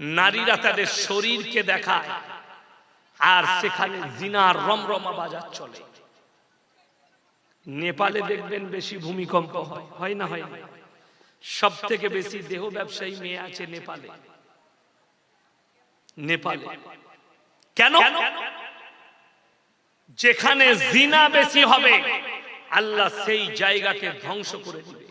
নারীরা তাদের শরীরকে দেখায়। আর সেখানে জিনার রমরমা বাজার চলে। নেপালে দেখবেন বেশি ভূমিকম্প হয়। হয় না, হয় সব থেকে বেশি দেহ ব্যবসায়ী মেয়ে আছে নেপালে। নেপালে। কেন? যেখানে জিনা বেশি হবে, আল্লাহ সেই জায়গাকে ধ্বংস করে দিবে।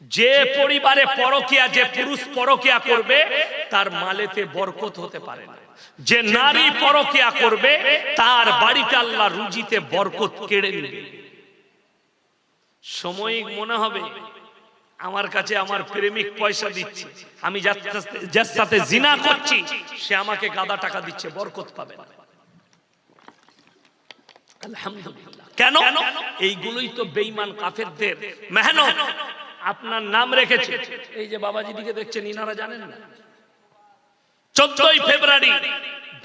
যে পরিবারে পরকিয়া, যে পুরুষ পরকিয়া করবে, তার মালেতে বরকত হতে পারে না। যে নারী পরকিয়া করবে, তার বাড়িতে আল্লাহ রুজিতে বরকত কেড়ে নেবে। সাময়িক মনে হবে, আমার কাছে আমার প্রেমিক পয়সা দিচ্ছে, আমি যার সাথে- জিনা করছি, সে আমাকে গাদা টাকা দিচ্ছে, বরকত পাবে না। আলহামদুলিল্লাহ। কেন? এইগুলোই তো বেঈমান কাফেরদের মেহনত। আপনার নাম রেখেছে। এই যে বাবাজি দিকে দেখছেন, ইনারা জানেন না। চোদ্দই ফেব্রুয়ারি,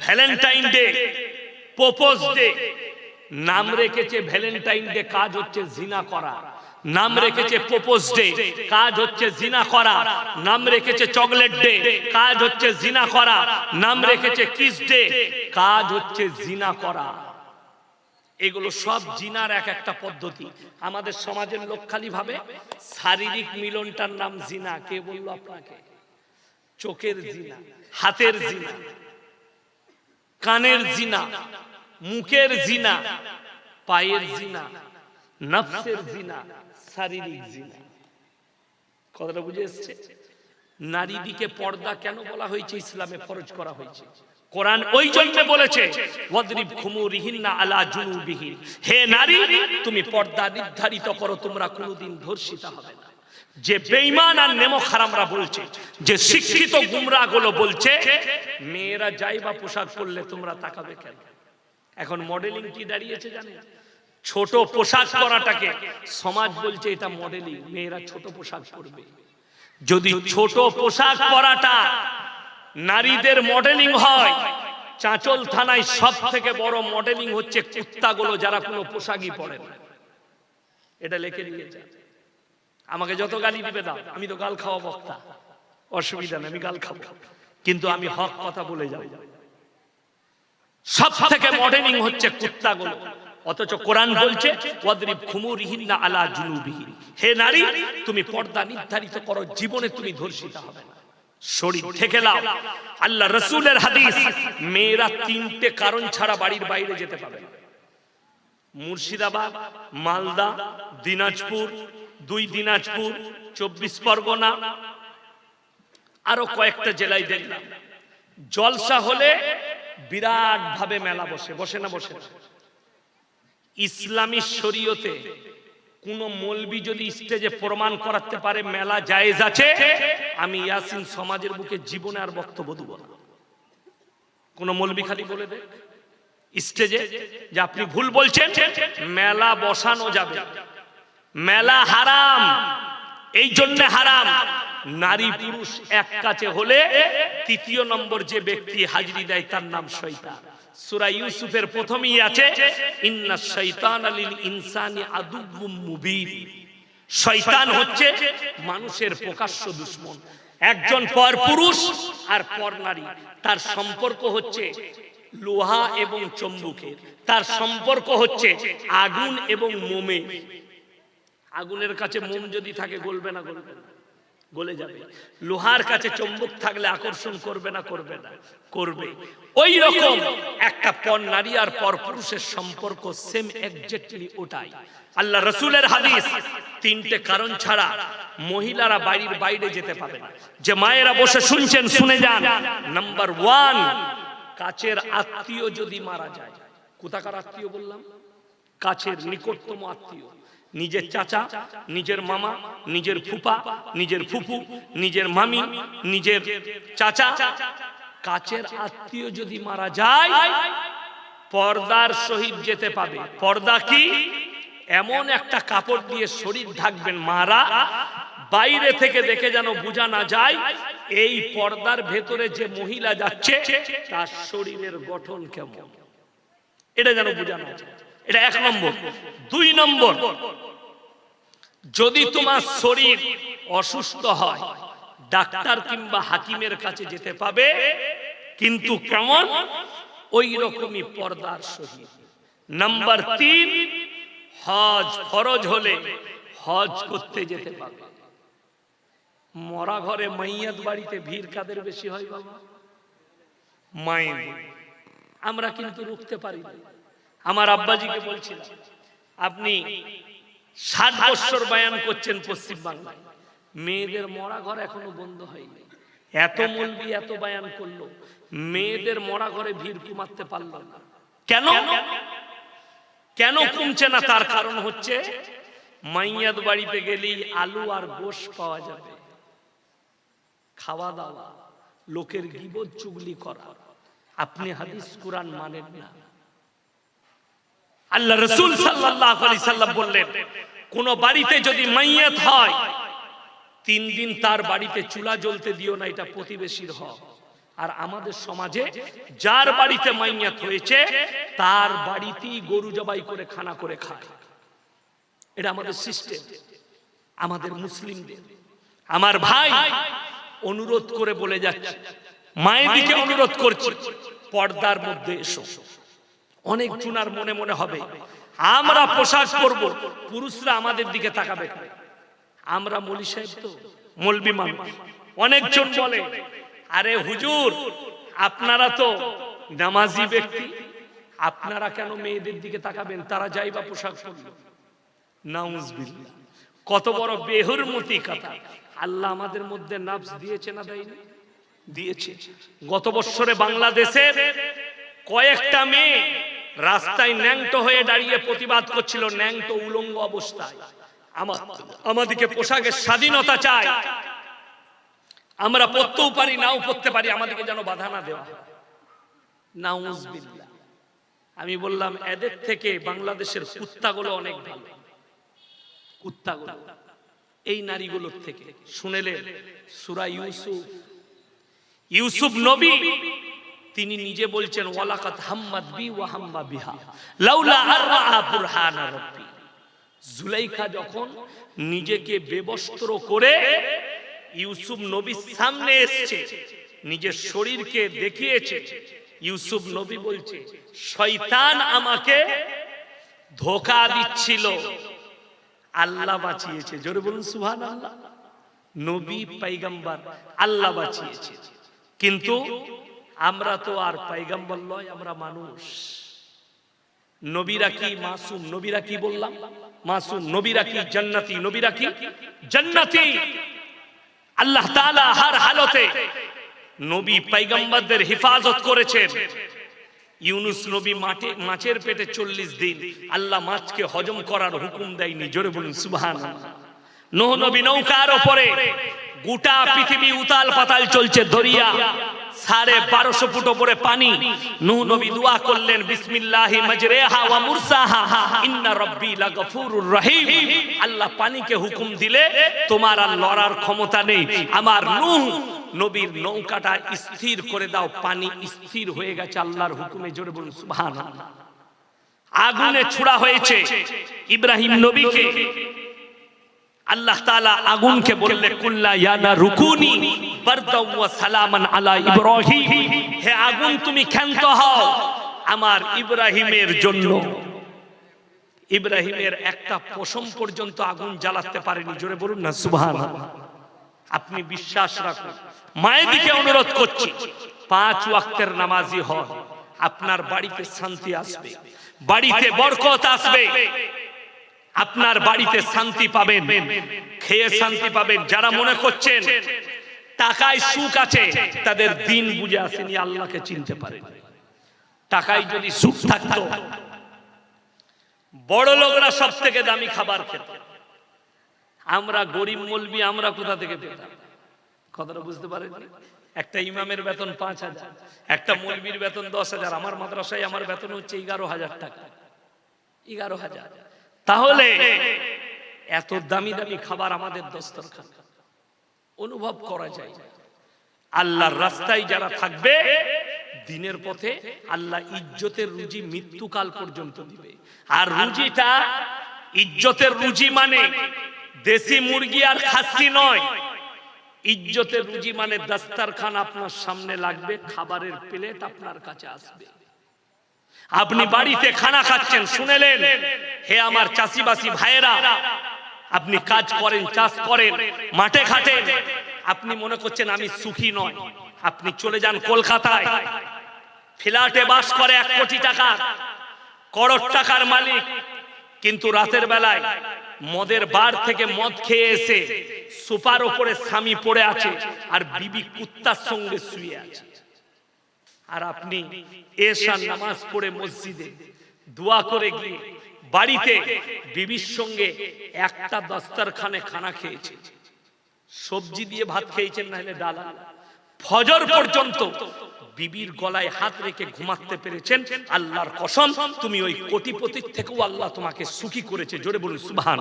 ভ্যালেন্টাইন ডে পোপোজ ডে। নাম রেখেছে ভ্যালেন্টাইন ডে, কাজ হচ্ছে জিনা করা। নাম রেখেছে প্রপোজ ডে, কাজ হচ্ছে জিনা করা। নাম রেখেছে চকলেট ডে, কাজ হচ্ছে জিনা করা। নাম রেখেছে কিস ডে, কাজ হচ্ছে জিনা করা। এগুলো সব জিনার এক একটা পদ্ধতি। আমাদের সমাজের লোক খালি ভাবে, শারীরিক মিলনটার নাম জিনা। কে বলল আপনাকে? চোখের জিনা, হাতের জিনা, কানের জিনা, মুখের জিনা, পায়ের জিনা, নফসের জিনা, শারীরিক জিনা। কথাটা বুঝে এসছে? নারী দিকে পর্দা কেন বলা হয়েছে? ইসলামে ফরজ করা হয়েছে। কোরআন ওই জন্য বলেছে আলা হে নারী, তুমি পর্দা নির্ধারিত করো, তোমরা কোনোদিন ধর্ষিতা হবে না। যে বেঈমান আর নেমো খারামরা বলছে, যে শিক্ষিত গুমরা গুলো বলছে, মেয়েরা যাই বা পোশাক পরলে তোমরা তাকাবে কেন? এখন মডেলিং কি দাঁড়িয়েছে জানেন? ছোট পোশাক পরাটাকে সমাজ বলছে এটা মডেলিং, মেয়েরা ছোট পোশাক পরবে। যদি ছোট পোশাক পরাটা নারীদের মডেলিং হয়। চাঁচল থানায় সব থেকে বড় মডেলিং হচ্ছে কুত্তাগুলো যারা কোনো পোশাকই পরে এটা লিখে নিয়ে আমাকে যত গালি দিবে দাও, আমি তো গাল খাওয়া বক্তা। অসুবিধা নেই, আমি গাল খাব। কিন্তু আমি হক কথা বলে যাই সব থেকে মডেলিং হচ্ছে কুত্তাগুলো। অথচ কোরআন বলছে, ওয়াদরিব খুমুরিহিন্না আলা জুনুবিহিন হে নারী, তুমি পর্দা নির্ধারিত করো, জীবনে তুমি ধর্ষিত হবে শরীর থেকে লাও আল্লাহ রসুলের হাদিস, মেয়েরা তিনটে কারণ ছাড়া বাড়ির বাইরে যেতে না। মুর্শিদাবাদ, মালদা, দিনাজপুর, দুই দিনাজপুর, চব্বিশ পরগনা, আরও কয়েকটা জেলায় দেখলাম। জলসা হলে বিরাট ভাবে মেলা বসে বসে না বসে ইসলামী শরীয়তে কোন মলবি যদি স্টেজে প্রমাণ করাতে পারে মেলা জায়েজ আছে, আমি ইয়াসিন সমাজের বুকে জীবনে আর বক্তব্য দেব না। কোন মলবি খালি বলে দে স্টেজে যে আপনি ভুল বলছেন, মেলা বসানো যাবে। মেলা হারাম, এই জন্য হারাম। নারী পুরুষ এক কাছে হলে তৃতীয় নম্বর যে ব্যক্তি হাজিরি দেয় তার নাম শৈতান সূরা ইউসুফের প্রথমেই আছে, ইন্না শৈতান লিল ইনসানি আদুব্বুম মুবিন। শয়তান হচ্ছে মানুষের প্রকাশ্য দুশ্মন। একজন পর পুরুষ আর পর নারী। তার সম্পর্ক হচ্ছে লোহা এবং চম্বুকের। তার সম্পর্ক হচ্ছে আগুন এবং মোমে। আগুনের কাছে মোম যদি থাকে, গলবে না গলবে না। গলে যাবে। লোহার কাছে চম্বুক থাকলে আকর্ষণ করবে না করবে না, করবে। ওই রকম একটা পর নারী আর পর পুরুষের সম্পর্ক সেম এক্স্যাক্টলি ওটাই। আল্লাহ রসুলের হাদিস, তিনটে কারণ ছাড়া মহিলারা বাড়ির বাইরে যেতে পারে না। যে মায়েরা বসে শুনছেন, শুনে যান। নাম্বার ওয়ান কাছের আত্মীয় যদি মারা যায়। কোথাকার আত্মীয় বললাম? কাছের নিকটতম আত্মীয়। নিজের চাচা, নিজের মামা, নিজের ফুপা, নিজের ফুফু নিজের মামি, নিজের চাচা। কাছের আত্মীয় যদি মারা যায়, পর্দার সহিত যেতে পাবে। পর্দা কি? এমন একটা কাপড় দিয়ে শরীর ঢাকবেন মারা, বাইরে থেকে দেখে যেন বোঝা না যায়, এই পর্দার ভেতরে যে মহিলা যাচ্ছে, তার শরীরের গঠন কেমন? এটা যেন বোঝা না যায়। এটা এক নম্বর। দুই নম্বর, যদি তোমার শরীর অসুস্থ হয়, ডাক্তার কিংবা হাকিমের কাছে যেতে পাবে, কিন্তু কেমন? ওই রকমই পর্দার সহিত। নাম্বার তিন, হজ ফরজ হলে হজ করতে যেতে পারবে মরা ঘরে মাইয়াত বাড়িতে ভিড় কাদের বেশি হয় বাবা? মায়ের। আমরা কিন্তু রুখতে পারি না। আমার আব্বাজিকে বলছিলাম, আপনি ষাট বছর বায়ান করছেন পশ্চিম বাংলায় মেয়েদের মরা ঘর এখনও বন্ধ হয়নি। এত মলবি, এত বায়ান করল। মেয়েদের মরা ঘরে ভিড় কমাতে পারল না। কেন? কেন কমছে না? তার কারণ হচ্ছে মাইয়াদ বাড়িতে গেলেই আলু আর গোশ পাওয়া যাবে। খাওয়া দাওয়া লোকের গিবত চুগলি করা। আপনি হাদিস কোরআন মানেন না। আল্লাহ রসুল আলাইহি সাল্লাম বললেন, কোন বাড়িতে যদি মাইয়াত হয়, তিন দিন তার বাড়িতে চুলা জ্বলতে দিও না, এটা প্রতিবেশীর হক। আর আমাদের সমাজে যার বাড়িতে মাইয়াত হয়েছে, তার বাড়িতেই গরু জবাই করে খানা করে খায়। এটা আমাদের সিস্টেম, আমাদের মুসলিমদের। আমার ভাই অনুরোধ করে বলে যাচ্ছে, মায়ের দিকে অনুরোধ করছি, পর্দার মধ্যে এসো। অনেক চুনার মনে মনে হবে। আমরা পোশাক করব পুরুষরা আমাদের দিকে তাকাবে। আমরা মলি সাহেব তো, মলবি মানুষ অনেকজন বলে, আরে হুজুর, আপনারা তো নামাজি ব্যক্তি, আপনারা কেন মেয়েদের দিকে তাকাবেন? তারা যাই বা পোশাক পরলো নাউজবিল্লাহ। কত বড় বেহুরমতি কথা। আল্লাহ আমাদের মধ্যে নাফস দিয়েছে না দেয়নি? দিয়েছে। গত বছরে বাংলাদেশের কয়েকটা মেয়ে রাস্তায় ন্যাংটো হয়ে দাঁড়িয়ে প্রতিবাদ করছিল ন্যাংটো উলঙ্গ অবস্থায়। আমা- আমাদেরকে পোশাকের স্বাধীনতা চাই। আমরা পড়তেও পারি, নাও পড়তে পারি, আমাদেরকে যেন বাধা না দেওয়া আমি বললাম, এদের থেকে বাংলাদেশের কুত্তাগুলো অনেক ভালো। কুত্তাগুলো। এই নারীগুলোর থেকে। শুনেলেন সুরা ইউসুফ। ইউসুফ নবী। তিনি নিজে বলছেন ওয়ালাকাত হাম্মাদ বি ওয়া হাম্মা বিহা। লাউলা আররা বুরহানা রাব্বি। জুলাইখা যখন নিজেকে বেবস্ত্র করে ইউসুফ নবীর সামনে এসেছে নিজের শরীরকে দেখিয়েছে ইউসুফ নবী বলছে শয়তান আমাকে ধোকা দিচ্ছিল। আল্লাহ বাঁচিয়েছে। জোরে বলুন সুহান আল্লাহ নবী পাইগাম্বার আল্লাহ বাঁচিয়েছে। কিন্তু আমরা তো আর পাইগাম্বর নয়, আমরা মানুষ। নবীরা কি মাসুম? নবীরা কি বললাম? মাসুম, নবীরা কি জান্নাতি? নবীরা কি জান্নাতি? আল্লাহ তাআলা হার হালতে নবী পাইগাম্বারদের হেফাজত করেছেন। ইউনুস নবী মাঠে, মাছের পেটে চল্লিশ দিন। আল্লাহ মাছকে হজম করার হুকুম দেয়নি। জোরে বলুন সুবহান নোহ নবী নৌকার ওপরে গোটা পৃথিবী উতাল পাতাল চলছে, দরিয়া। সাড়ে বারোশো ফুট ওপরে পানি। নূহ নবী দোয়া করলেন, বিসমিল্লাহি মাজরেহা ওয়া মুরসাহা। ইন্না রাব্বি লাগফুরুর রহিম। আল্লাহ পানিকে হুকুম দিলে তোমার আর লড়ার ক্ষমতা নেই। আমার নূহ নবীর নৌকাটা স্থির করে দাও, পানি স্থির হয়ে গেছে আল্লাহর হুকুমে, জোরে বলুন, সুবহানাল্লাহ। আগুনে ছুড়া হয়েছে ইব্রাহিম নবীকে। আল্লাহ তাআলা আগুনকে বললে, কুল্লা ইয়ানা রুকুনি। ইব্রাহিমের জন্য। ইব্রাহিমের একটা পর্যন্ত আগুন জ্বালাতে পারেনি। আপনি বিশ্বাস রাখুন, মায়ের দিকে অনুরোধ করছি, পাঁচ ওয়াক্তের নামাজি হন, আপনার বাড়িতে শান্তি আসবে, বাড়িতে বরকত আসবে। আপনার বাড়িতে শান্তি পাবেন, খেয়ে শান্তি পাবেন। যারা মনে করছেন টাকায় সুখ আছে তাদের দিন বুঝে আসেনি আল্লাহকে চিনতে পারেন। টাকায় যদি সুখ থাকতো বড় লোকরা সব থেকে দামি খাবার খেত। আমরা গরিব মলবি আমরা কোথা থেকে পেতাম? কথাটা বুঝতে পারেন? একটা ইমামের বেতন পাঁচ হাজার একটা মলবির বেতন দশ হাজার আমার মাদ্রাসায় আমার বেতন হচ্ছে এগারো হাজার টাকা। এগারো হাজার। তাহলে এত দামি দামি খাবার আমাদের দস্তরখান। অনুভব করা যায়। আল্লাহর রাস্তায় যারা থাকবে, দিনের পথে আল্লাহ ইজ্জতের রুজি মৃত্যুকাল পর্যন্ত দিবে। আর রুজিটা ইজ্জতের রুজি মানে দেশি মুরগি আর খাসি নয়। ইজ্জতের রুজি মানে দাস্তারখান আপনার সামনে লাগবে, খাবারের প্লেট আপনার কাছে আসবে। আপনি বাড়িতে খানা খাচ্ছেন, শুনেলেন? হে আমার চাষিবাসী ভাইয়েরা আপনি কাজ করেন, চাষ করেন, মাঠে খাটেন আপনি মনে করছেন আমি সুখী নয়। আপনি চলে যান কলকাতায়। ফ্ল্যাটে বাস করে এক কোটি টাকা। করোড় টাকার মালিক। কিন্তু রাতের বেলায় মদের বার থেকে মদ খেয়ে এসে সুপার ওপরে স্বামী পড়ে আছে আর বিবি কুত্তার সঙ্গে শুয়ে আছে। আর আপনি এশার নামাজ পড়ে মসজিদে দোয়া করে গিয়ে বাড়িতে বিবির সঙ্গে একটা দস্তারখানে খানা খেয়েছে। সবজি দিয়ে ভাত খেয়েছেন না হলে ডাল। ফজর পর্যন্ত বিবির গলায় হাত রেখে ঘুমাতে পেরেছেন। আল্লাহর কসম, তুমি ওই কোটিপতির থেকেও আল্লাহ তোমাকে সুখী করেছে। জোরে বলুন সুবহান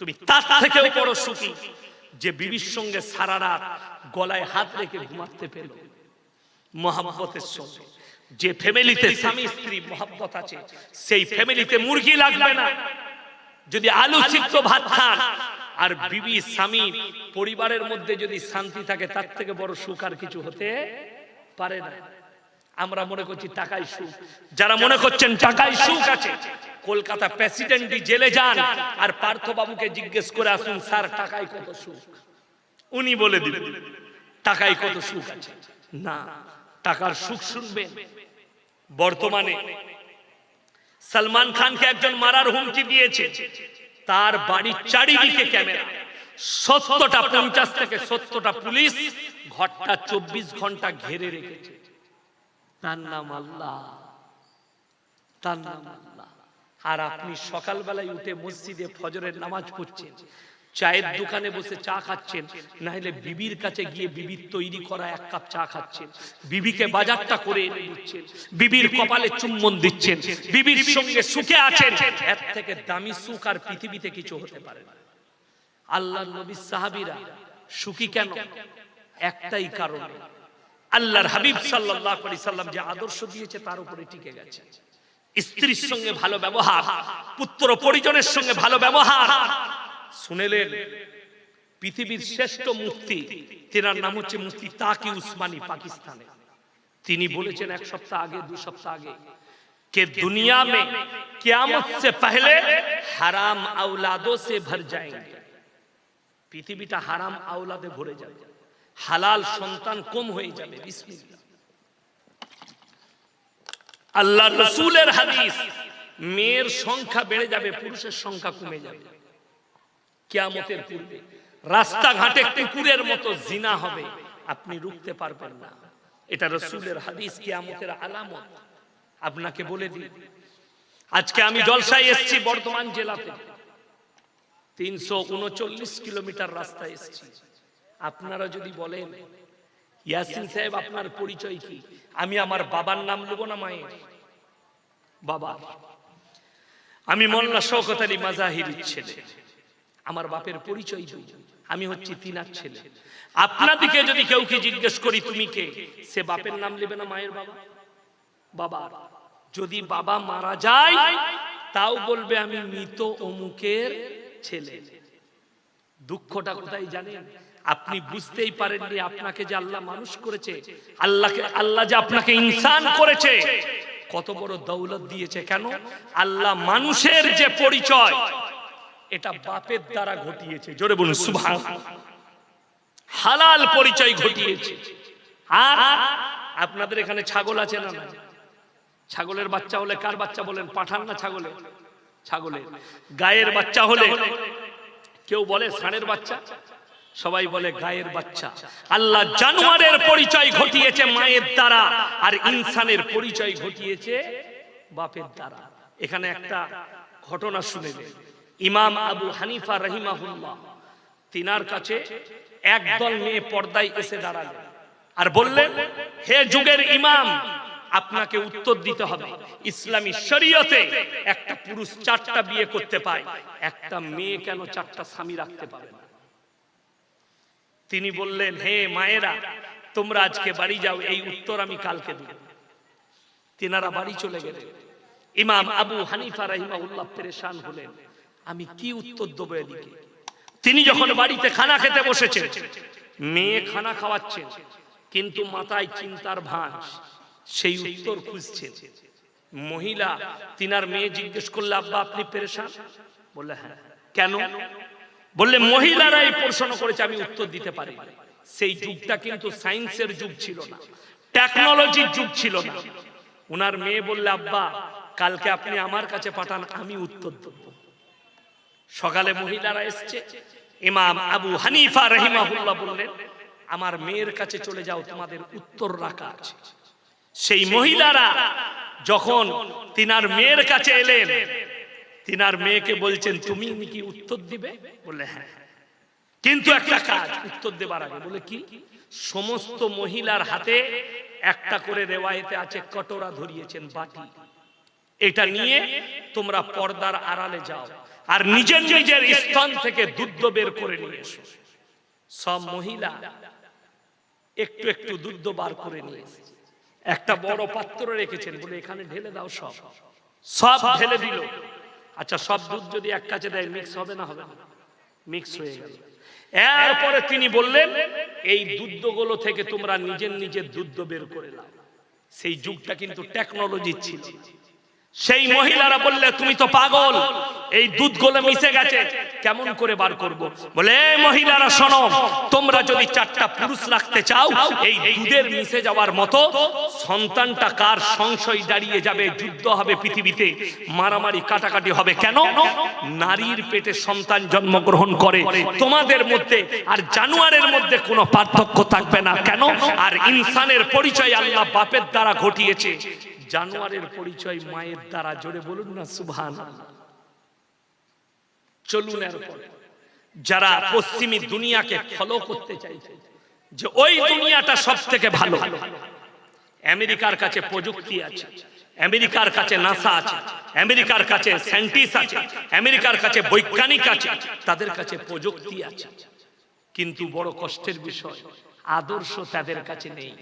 তুমি তার থেকেও বড় সুখী যে বিবির সঙ্গে সারা রাত গলায় হাত রেখে ঘুমাতে পেল। মহাব্বতের সঙ্গে। যে ফ্যামিলিতে স্বামী স্ত্রী মহাব্বত আছে সেই ফ্যামিলিতে মুরগি লাগবে না। যদি আলু সিদ্ধ ভাত খান আর বিবি স্বামী পরিবারের মধ্যে যদি শান্তি থাকে তার থেকে বড় সুখ আর কিছু হতে পারে না। আমরা মনে করছি টাকাই সুখ। যারা মনে করছেন টাকাই সুখ আছে কলকাতা প্রেসিডেন্টই জেলে যান আর পার্থ বাবুকে জিজ্ঞেস করে আসুন স্যার টাকায় কত সুখ? উনি বলে দিবেন টাকায় কত সুখ আছে। না টাকার সুখ শুনবেন বর্তমানে সালমান খানকে একজন মারার হুমকি দিয়েছে। তার বাড়ির চারিদিকে ক্যামেরা। সত্তরটা পঞ্চাশ থেকে সত্তরটা পুলিশ ঘরটা চব্বিশ ঘণ্টা ঘেরে রেখেছে। তার নাম আল্লাহ। তার নাম আল্লাহ। আর আপনি সকালবেলায় উঠে মসজিদে ফজরের নামাজ পড়ছেন। চায়ের দোকানে বসে চা খাচ্ছেন না হলে বিবির কাছে গিয়ে বিবির তৈরি করা এক কাপ চা খাচ্ছেন। বিবিকে বাজারটা করে এনে দিচ্ছেন, বিবির কপালে চুম্বন দিচ্ছেন, বিবির সঙ্গে সুখে আছেন। এর থেকে দামি সুখ আর পৃথিবীতে কিছু হতে পারে না। আল্লাহ নবী সাহাবীরা সুখী কেন? একটাই কারণ, আল্লাহর হাবিব সাল্লাল্লাহু আলাইহি সাল্লাম যে আদর্শ দিয়েছে তার উপরে টিকে গেছে। স্ত্রীর সঙ্গে ভালো ব্যবহার, পুত্র পরিজনের সঙ্গে ভালো ব্যবহার শুনেলেন, পৃথিবীর শ্রেষ্ঠ মুক্তি তেনার নাম হচ্ছে মুক্তি তাকি উসমানি পাকিস্তানে। তিনি বলেছেন এক সপ্তাহ আগে, দু সপ্তাহ আগে কে দুনিয়া মে কিয়ামত সে পহলে হারাম আউলাদো সে ভর যায়েঙ্গে পৃথিবীটা হারাম আউলাদে ভরে যাবে। হালাল সন্তান কম হয়ে যাবে। বিসমিল্লাহ। আল্লাহ রসুলের হাদিস, মেয়ের সংখ্যা বেড়ে যাবে, পুরুষের সংখ্যা কমে যাবে। কিয়ামতের পূর্বে। রাস্তাঘাটে কুকুরের মতো জিনা হবে। আপনি রুখতে পারবেন না। এটা রসুলের হাদিস, কিয়ামতের আলামত। আপনাকে বলে দিই, আজকে আমি জলসায় এসেছি বর্ধমান জেলাতে। তিনশো উনচল্লিশ কিলোমিটার রাস্তায় এসেছি। আপনারা যদি বলেন, ইয়াসিন সাহেব, আপনার পরিচয় কি? আমি আমার বাবার নাম নেব না মায়ের? বাবা আমি মোল্লা শওকত আলী মাজাহিরির ছেলে। আমার বাপের পরিচয় দিই। আমি হচ্ছি তিনার ছেলে। আপনাদিকে যদি কেউ কি জিজ্ঞেস করি তুমি কে? সে বাপের নাম নেবে না মায়ের বাবা? বাবা যদি বাবা মারা যায় তাও বলবে আমি মৃত অমুকের ছেলে। দুঃখটা কোথায় জানেন? আপনি বুঝতেই পারেননি আপনাকে যে আল্লাহ মানুষ করেছে। আল্লাহকে আল্লাহ যে আপনাকে ইনসান করেছে। কত বড় দৌলত দিয়েছে কেন? আল্লাহ মানুষের যে পরিচয়। এটা বাপের দ্বারা ঘটিয়েছে। জোরে বলুন সুভান হালাল পরিচয় ঘটিয়েছে। আর আপনাদের এখানে ছাগল আছে না ছাগলের বাচ্চা হলে কার বাচ্চা বলেন? পাঠান না ছাগলে? ছাগলের গায়ের বাচ্চা হলে কেউ বলে ষাঁড়ের বাচ্চা? সবাই বলে গায়ের বাচ্চা। আল্লাহ জানোয়ারের পরিচয় ঘটিয়েছে মায়ের দ্বারা আর ইনসানের পরিচয় ঘটিয়েছে বাপের দ্বারা। এখানে একটা ঘটনা শুনে নেন। ইমাম আবু হানিফা রহিমাহুল্লাহ। তিনার কাছে একদল মেয়ে পর্দায় এসে দাঁড়ালেন আর বললেন, হে যুগের ইমাম, আপনাকে উত্তর দিতে হবে। ইসলামী শরীয়তে একটা পুরুষ চারটা বিয়ে করতে পায়, একটা মেয়ে কেন চারটা স্বামী রাখতে পারে না? তিনি বললেন, হে মায়েরা, তোমরা আজকে বাড়ি যাও, এই উত্তর আমি কালকে দেব। তিনারা বাড়ি চলে গেলেন। ইমাম আবু হানিফা রহিমাউল্লাহ পেরেশান হলেন। আমি কি উত্তর দেবো এদিকে? তিনি যখন বাড়িতে খানা খেতে বসেছেন, মেয়ে খানা খাওয়াচ্ছেন, কিন্তু মাথায় চিন্তার ভাঁজ, সেই উত্তর খুঁজছেন। মহিলা তিনার মেয়ে জিজ্ঞেস করলে, আব্বা, আপনি পেরেশান? বললে হ্যাঁ। কেন? বললে মহিলারা এই প্রশ্ন করেছে, আমি উত্তর দিতে পারি সেই যুগটা কিন্তু সায়েন্সের যুগ ছিল না, টেকনোলজির যুগ ছিল না। উনার মেয়ে বললে, আব্বা, কালকে আপনি আমার কাছে পাঠান, আমি উত্তর দেব। সকালে মহিলারা এসছে। ইমাম আবু হানিফা রহিমাহুল্লাহ বললেন, আমার মেয়ের কাছে চলে যাও, তোমাদের উত্তর রাখা আছে। সেই মহিলারা যখন তিনার মেয়ের কাছে এলেন, তিনার মেয়েকে বলছেন, তুমি কি উত্তর দিবে? বলে হ্যাঁ। কিন্তু একটা কাজ, উত্তর দেবার আগে বলে কি, সমস্ত মহিলার হাতে একটা করে রেওয়ায়েতে আছে কটোরা ধরিয়েছেন বাটি। এটা নিয়ে তোমরা পর্দার আড়ালে যাও। আর নিজের নিজের স্থান থেকে দুধ বের করে নিয়ে এসো। সব মহিলা একটু একটু দুধ বার করে নিয়ে একটা বড় পাত্র রেখেছেন বলে এখানে ঢেলে দাও সব। সব। ঢেলে দিল। আচ্ছা সব দুধ যদি এক কাছে দেয় মিক্স হবে না হবে? না মিক্স হয়ে গেল। এরপরে তিনি বললেন এই দুধগুলো থেকে তোমরা নিজের নিজের দুধ বের করে নাও। সেই যুগটা কিন্তু টেকনোলজি ছিল। সেই মহিলারা বললে তুমি তো পাগল। এই দুধগুলো মিশে গেছে কেমন করে বার করব? বলে মহিলারা শোনো তোমরা যদি চারটা পুরুষ রাখতে চাও এই দুধের মিশে যাওয়ার মতো সন্তানটা কার সংশয় দাঁড়িয়ে যাবে? যুদ্ধ হবে পৃথিবীতে। মারামারি কাটাকাটি হবে কেন? নারীর পেটে সন্তান জন্মগ্রহণ করে। তোমাদের মধ্যে আর জানুয়ারের মধ্যে কোনো পার্থক্য থাকবে না। কেন? আর ইনসানের পরিচয় আল্লাহ বাপের দ্বারা ঘটিয়েছে। জানোয়ারের পরিচয় মায়ের দ্বারা জোরে বলুন না সুভান চলুন এরপরে। যারা পশ্চিমী দুনিয়াকে ফলো করতে চাইছে, যে ওই দুনিয়াটা সব থেকে ভালো। আমেরিকার কাছে প্রযুক্তি আছে, আমেরিকার কাছে নাসা আছে, আমেরিকার কাছে সায়েন্টিস্ট আছে, আমেরিকার কাছে বৈজ্ঞানিক আছে, তাদের কাছে প্রযুক্তি আছে। কিন্তু বড় কষ্টের বিষয়, আদর্শ তাদের কাছে নেই।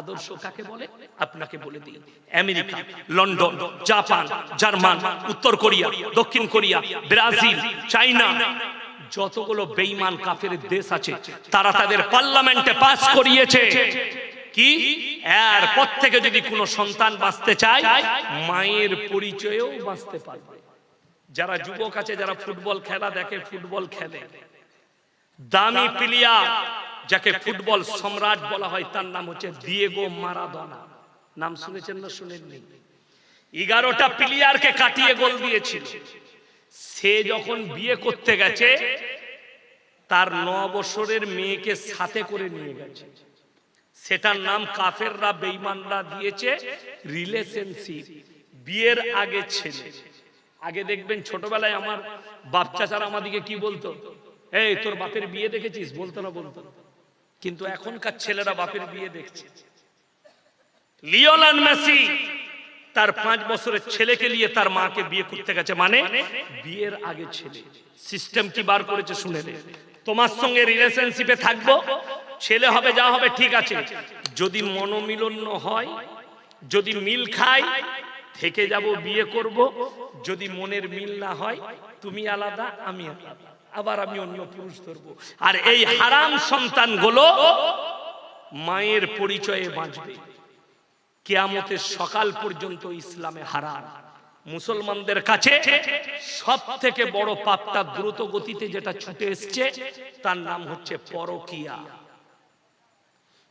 আদর্শ কাকে বলে? আপনাকে বলে দিই। আমেরিকা লন্ডন জাপান জার্মান উত্তর কোরিয়া দক্ষিণ কোরিয়া ব্রাজিল চাইনা। যতগুলো বেইমান কাফের দেশ আছে তারা তাদের পার্লামেন্টে পাস করিয়েছে। কি? এর পর থেকে যদি কোনো সন্তান বাঁচতে চায় মায়ের পরিচয়েও বাঁচতে পারবে। যারা যুবক আছে যারা ফুটবল খেলা দেখে ফুটবল খেলে। দামি প্লেয়ার যাকে ফুটবল সম্রাট বলা হয়, তার নাম হচ্ছে দিয়েগো মারাদোনা নাম শুনেছেন না শুনেননি? এগারোটা প্লেয়ারকে কাটিয়ে গোল দিয়েছিল। সে যখন বিয়ে করতে গেছে, তার ন বছরের মেয়েকে সাথে করে নিয়ে গেছে। সেটার নাম কাফেররা বেইমানরা দিয়েছে রিলেশনশিপ বিয়ের আগে ছেলে। আগে দেখবেন ছোটবেলায় আমার বাপ চাচারা আমাদিকে কি বলতো? এই, তোর বাপের বিয়ে দেখেছিস? বলতো না বলতো না। কিন্তু এখনকার ছেলেরা বাপের বিয়ে দেখছে। লিওনাল মেসি তার পাঁচ বছরের ছেলেকে নিয়ে তার মাকে বিয়ে করতে গেছে। মানে বিয়ের আগে ছেলে। সিস্টেম কি বার করেছে শুনে। তোমার সঙ্গে রিলেশনশিপে থাকব। ছেলে হবে যা হবে ঠিক আছে। যদি মনোমিলন হয় যদি মিল খাই থেকে যাব বিয়ে করব। যদি মনের মিল না হয় তুমি আলাদা আমি আলাদা। আবার আমি অন্য পুরুষ ধরবো। আর এই হারাম সন্তানগুলো মায়ের পরিচয়ে বাঁচবে। কেয়ামতের সকাল পর্যন্ত ইসলামে হারাম। মুসলমানদের কাছে সব থেকে বড় পাপটা দ্রুত গতিতে যেটা ছুটে এসছে, তার নাম হচ্ছে পরকিয়া।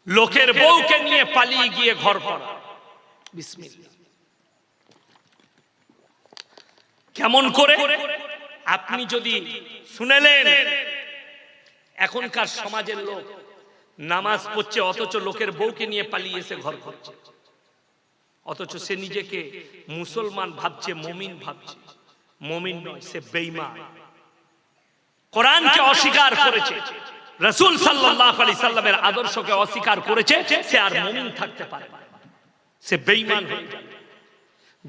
লোকের বউকে নিয়ে পালিয়ে গিয়ে ঘর করা। বিসমিল্লাহ। কেমন করে? আপনি যদি শুনেলেন এখনকার সমাজের লোক নামাজ পড়ছে অথচ লোকের বউকে নিয়ে পালিয়ে এসে ঘর করছে। অথচ সে নিজেকে মুসলমান ভাবছে মমিন ভাবছে। মমিন নয় সে বেঈমান। কোরআনকে অস্বীকার করেছে। রসুল সাল্লাল্লাহু আলাইহি সাল্লামের আদর্শকে অস্বীকার করেছে সে আর মমিন থাকতে পারে। সে বেঈমান হয়ে যাবে।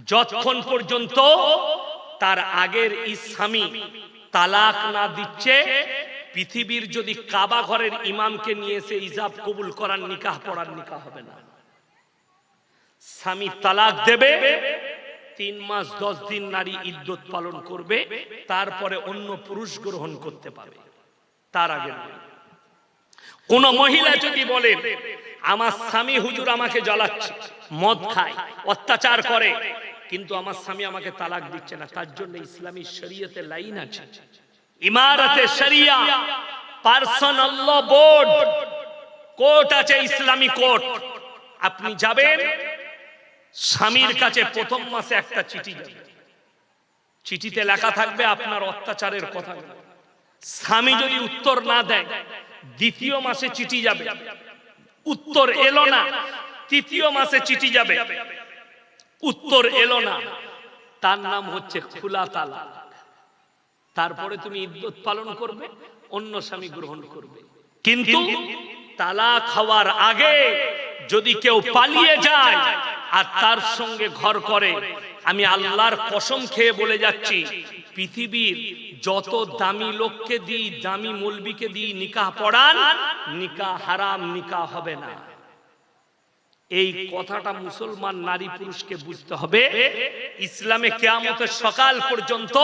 যতক্ষণ পর্যন্ত তার আগের স্বামী তালাক না দিচ্ছে, পৃথিবীর যদি কাবা ঘরের ইমামকে নিয়ে এসে ইজাব কবুল করার নিকাহ পড়ার নিকাহ হবে না স্বামী তালাক দেবে, তিন মাস, দশ দিন নারী ইদ্যত পালন করবে, তারপরে অন্য পুরুষ গ্রহণ করতে পারবে তার আগে। কোন মহিলা যদি বলেন আমার স্বামী হুজুর আমাকে জ্বালাচ্ছে, মদ খায়, অত্যাচার করে কিন্তু আমার স্বামী আমাকে তালাক দিচ্ছে না। তার জন্য ইসলামী শরীয়তে লাইন আছে। ইমারতে শরিয়া, পার্সোনাল বোর্ড, কোর্ট আছে, ইসলামী কোর্ট। আপনি যাবেন, স্বামীর কাছে প্রথম মাসে একটা চিঠি চিঠিতে লেখা থাকবে আপনার অত্যাচারের কথা। স্বামী যদি উত্তর না দেয়, দ্বিতীয় মাসে চিঠি যাবে। উত্তর এলো না, তৃতীয় মাসে চিঠি যাবে। উত্তর এলো না। তার নাম হচ্ছে খুলা তালাক। তারপরে তুমি ইদ্যত পালন করবে, অন্য স্বামী গ্রহণ করবে। কিন্তু তালাক হওয়ার আগে যদি কেউ পালিয়ে যায় আর তার সঙ্গে ঘর করে, আমি আল্লাহর কসম খেয়ে বলে যাচ্ছি, পৃথিবীর যত দামি লোককে দিই, দামি মলবিকে দিই, নিকাহ পড়ান, নিকাহ হারাম, নিকাহ হবে না। এই কথাটা মুসলমান নারী পুরুষকে বুঝতে হবে। ইসলামে কেয়ামতের সকাল পর্যন্ত